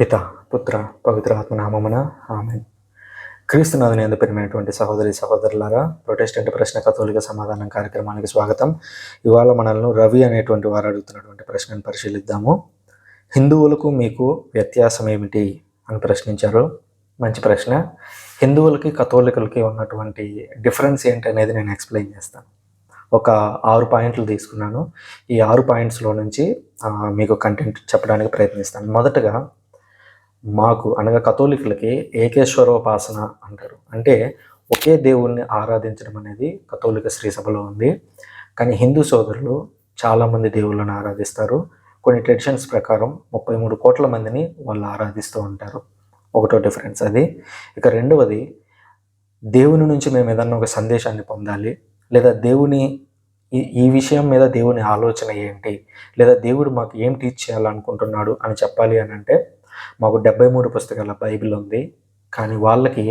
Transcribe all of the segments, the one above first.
పిత పుత్ర పవిత్ర ఆత్మనామమున ఆమె క్రీస్తునాథుని ఎందు పెరిగినటువంటి సహోదరి సహోదరులారా ప్రొటెస్టెంట్ ప్రశ్న కథోలిక సమాధానం కార్యక్రమానికి స్వాగతం. ఇవాళ మనల్ని రవి అనేటువంటి వారు అడుగుతున్నటువంటి ప్రశ్నను పరిశీలిద్దాము. హిందువులకు మీకు వ్యత్యాసం ఏమిటి అని ప్రశ్నించారు. మంచి ప్రశ్న. హిందువులకి కథోలికలకి ఉన్నటువంటి డిఫరెన్స్ ఏంటి అనేది నేను ఎక్స్ప్లెయిన్ చేస్తాను. ఒక ఆరు పాయింట్లు తీసుకున్నాను. ఈ ఆరు పాయింట్స్లో నుంచి మీకు కంటెంట్ చెప్పడానికి ప్రయత్నిస్తాను. మొదటగా మాకు అనగా కథోలికులకి ఏకేశ్వరోపాసన అంటారు. అంటే ఒకే దేవుణ్ణి ఆరాధించడం అనేది కథోలిక శ్రీ సభలో ఉంది. కానీ హిందూ సోదరులు చాలామంది దేవుళ్ళని ఆరాధిస్తారు. కొన్ని ట్రెడిషన్స్ ప్రకారం ముప్పై మూడు కోట్ల మందిని వాళ్ళు ఆరాధిస్తూ ఉంటారు. ఒకటో డిఫరెన్స్ అది. ఇక రెండవది దేవుని నుంచి మేము ఏదన్నా ఒక సందేశాన్ని పొందాలి లేదా దేవుని ఈ ఈ విషయం మీద దేవుని ఆలోచన ఏంటి లేదా దేవుడు మాకు ఏం టీచ్ చేయాలనుకుంటున్నాడు అని చెప్పాలి అని అంటే మాకు డెబ్బై మూడు పుస్తకాల బైబిల్ ఉంది. కానీ వాళ్ళకి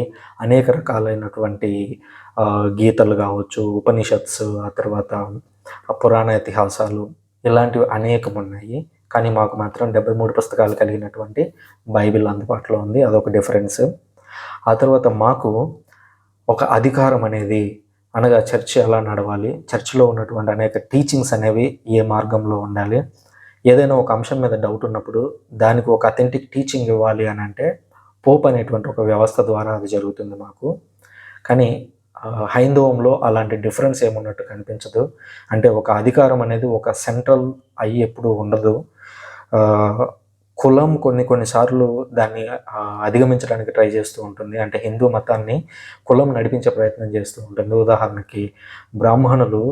అనేక రకాలైనటువంటి గీతలు కావచ్చు ఉపనిషత్స్ ఆ తర్వాత పురాణ ఇతిహాసాలు ఇలాంటివి అనేకం ఉన్నాయి. కానీ మాకు మాత్రం డెబ్బై మూడు పుస్తకాలు కలిగినటువంటి బైబిల్ అందుబాటులో ఉంది. అదొక డిఫరెన్స్. ఆ తర్వాత మాకు ఒక అధికారం అనేది అనగా చర్చ్ ఎలా నడవాలి చర్చిలో ఉన్నటువంటి అనేక టీచింగ్స్ అనేవి ఏ మార్గంలో ఉండాలి ఏదైనా ఒక అంశం మీద డౌట్ ఉన్నప్పుడు దానికి ఒక అథెంటిక్ టీచింగ్ ఇవ్వాలి అని అంటే పోప్ అనేటువంటి ఒక వ్యవస్థ ద్వారా అది జరుగుతుంది మాకు. కానీ హైందవంలో అలాంటి డిఫరెన్స్ ఏమున్నట్టు కనిపించదు. అంటే ఒక అధికారం అనేది ఒక సెంట్రల్ అయ్యి ఎప్పుడు ఉండదు. కులం కొన్ని కొన్నిసార్లు దాన్ని అధిగమించడానికి ట్రై చేస్తూ ఉంటుంది. అంటే హిందూ మతాన్ని కులం నడిపించే ప్రయత్నం చేస్తూ ఉంటుంది. ఉదాహరణకి బ్రాహ్మణులు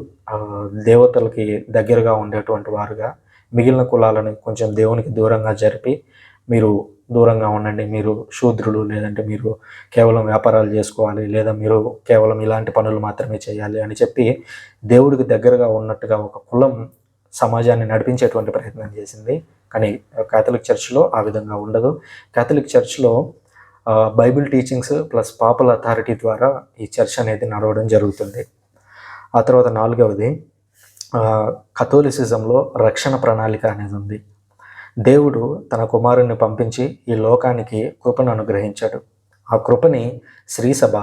దేవతలకి దగ్గరగా ఉండేటువంటి వారుగా మిగిలిన కులాలను కొంచెం దేవునికి దూరంగా జరిపి మీరు దూరంగా ఉండండి. మీరు శూద్రులు లేదంటే మీరు కేవలం వ్యాపారాలు చేసుకోవాలి లేదా మీరు కేవలం ఇలాంటి పనులు మాత్రమే చేయాలి అని చెప్పి దేవుడికి దగ్గరగా ఉన్నట్టుగా ఒక కులం సమాజాన్ని నడిపించేటువంటి ప్రయత్నం చేసింది. కానీ క్యాథలిక్ చర్చ్లో ఆ విధంగా ఉండదు. క్యాథలిక్ చర్చ్లో Bible teachings plus papal authority ద్వారా ఈ చర్చ్ అనేది నడవడం జరుగుతుంది. ఆ తర్వాత నాలుగవది కథోలిసిజంలో రక్షణ ప్రణాళిక అనేది ఉంది. దేవుడు తన కుమారుణ్ణి పంపించి ఈ లోకానికి కృపను అనుగ్రహించాడు. ఆ కృపని శ్రీసభ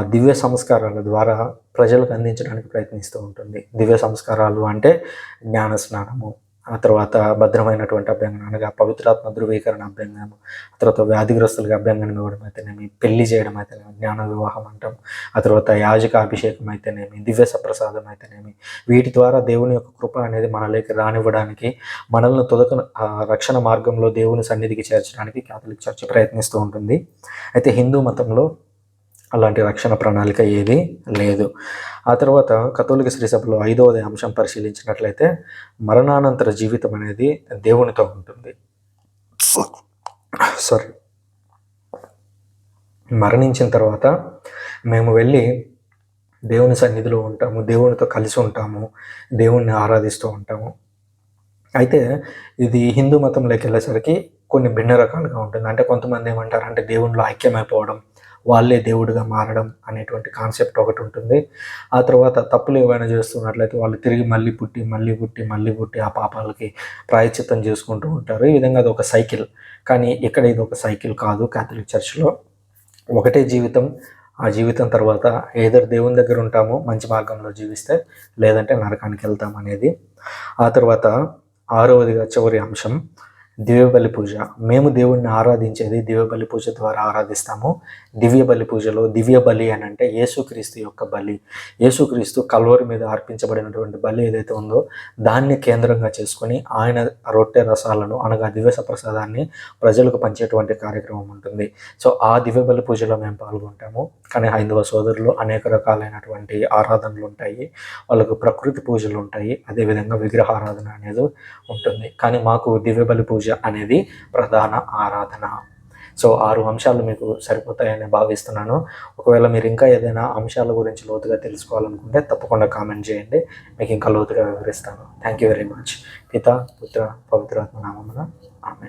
దివ్య సంస్కారాల ద్వారా ప్రజలకు అందించడానికి ప్రయత్నిస్తూ ఉంటుంది. దివ్య సంస్కారాలు అంటే జ్ఞాన స్నానము ఆ తర్వాత భద్రమైనటువంటి అభ్యంగనం అనగా పవిత్రాత్మ ధృవీకరణ అభ్యంగనం ఆ తర్వాత వ్యాధిగ్రస్తులకు అభ్యంగనం ఇవ్వడం అయితేనేమి పెళ్ళి చేయడం అయితేనేమి జ్ఞాన వివాహం అంటాం. ఆ తర్వాత యాజక అభిషేకం అయితేనేమి దివ్య సప్రసాదం అయితేనేమి. వీటి ద్వారా దేవుని యొక్క కృప అనేది మనలోకి రానివ్వడానికి మనల్ని తొదక రక్షణ మార్గంలో దేవుని సన్నిధికి చేర్చడానికి కేథలిక్ చర్చ్ ప్రయత్నిస్తూ ఉంటుంది. అయితే హిందూ మతంలో అలాంటి రక్షణ ప్రణాళిక ఏది లేదు. ఆ తర్వాత కథోలిక శ్రీసభలో ఐదవది అంశం పరిశీలించినట్లయితే మరణానంతర జీవితం అనేది దేవునితో ఉంటుంది. సారీ మరణించిన తర్వాత మేము వెళ్ళి దేవుని సన్నిధిలో ఉంటాము దేవునితో కలిసి ఉంటాము దేవుణ్ణి ఆరాధిస్తూ ఉంటాము. అయితే ఇది హిందూ మతంలోకి వెళ్ళేసరికి కొన్ని భిన్న రకాలుగా ఉంటుంది. అంటే కొంతమంది ఏమంటారంటే దేవునిలో ఐక్యమైపోవడం వాళ్ళే దేవుడిగా మారడం అనేటువంటి కాన్సెప్ట్ ఒకటి ఉంటుంది. ఆ తర్వాత తప్పులు ఏవైనా చేస్తున్నట్లయితే వాళ్ళు తిరిగి మళ్ళీ పుట్టి మళ్ళీ పుట్టి మళ్ళీ పుట్టి ఆ పాపాలకి ప్రాయచిత్తం చేసుకుంటూ ఉంటారు. ఈ విధంగా అది ఒక సైకిల్. కానీ ఇక్కడ ఇది ఒక సైకిల్ కాదు క్యాథలిక్ చర్చ్లో. ఒకటే జీవితం. ఆ జీవితం తర్వాత ఏదర్ దేవుని దగ్గర ఉంటామో మంచి మార్గంలో జీవిస్తే లేదంటే నరకానికి వెళ్తాం అనేది ఆ తర్వాత ఆరవదిగా చివరి అంశం. దివ్యబలి పూజ. మేము దేవుణ్ణి ఆరాధించేది దివ్యబలి పూజ ద్వారా ఆరాధిస్తాము. దివ్య బలి పూజలో దివ్య బలి అని అంటే యేసుక్రీస్తు యొక్క బలి. యేసుక్రీస్తు కల్వరి మీద అర్పించబడినటువంటి బలి ఏదైతే ఉందో దాన్ని కేంద్రంగా చేసుకొని ఆయన రొట్టె రసాలను అనగా దివ్య ప్రసాదాన్ని ప్రజలకు పంచేటువంటి కార్యక్రమం ఉంటుంది. సో ఆ దివ్య బలి పూజలో మేము పాల్గొంటాము. కానీ హైందవ సోదరులు అనేక రకాలైనటువంటి ఆరాధనలు ఉంటాయి. వాళ్ళకు ప్రకృతి పూజలు ఉంటాయి. అదేవిధంగా విగ్రహారాధన అనేది ఉంటుంది. కానీ మాకు దివ్య బలి పూజ అనేది ప్రధాన ఆరాధన. సో ఆరు అంశాలు మీకు సరిపోతాయని భావిస్తున్నాను. ఒకవేళ మీరు ఇంకా ఏదైనా అంశాల గురించి లోతుగా తెలుసుకోవాలనుకుంటే తప్పకుండా కామెంట్ చేయండి. మీకు ఇంకా లోతుగా వివరిస్తాను. Thank you very much. పిత పుత్ర పవిత్రాత్మ నామమున ఆమె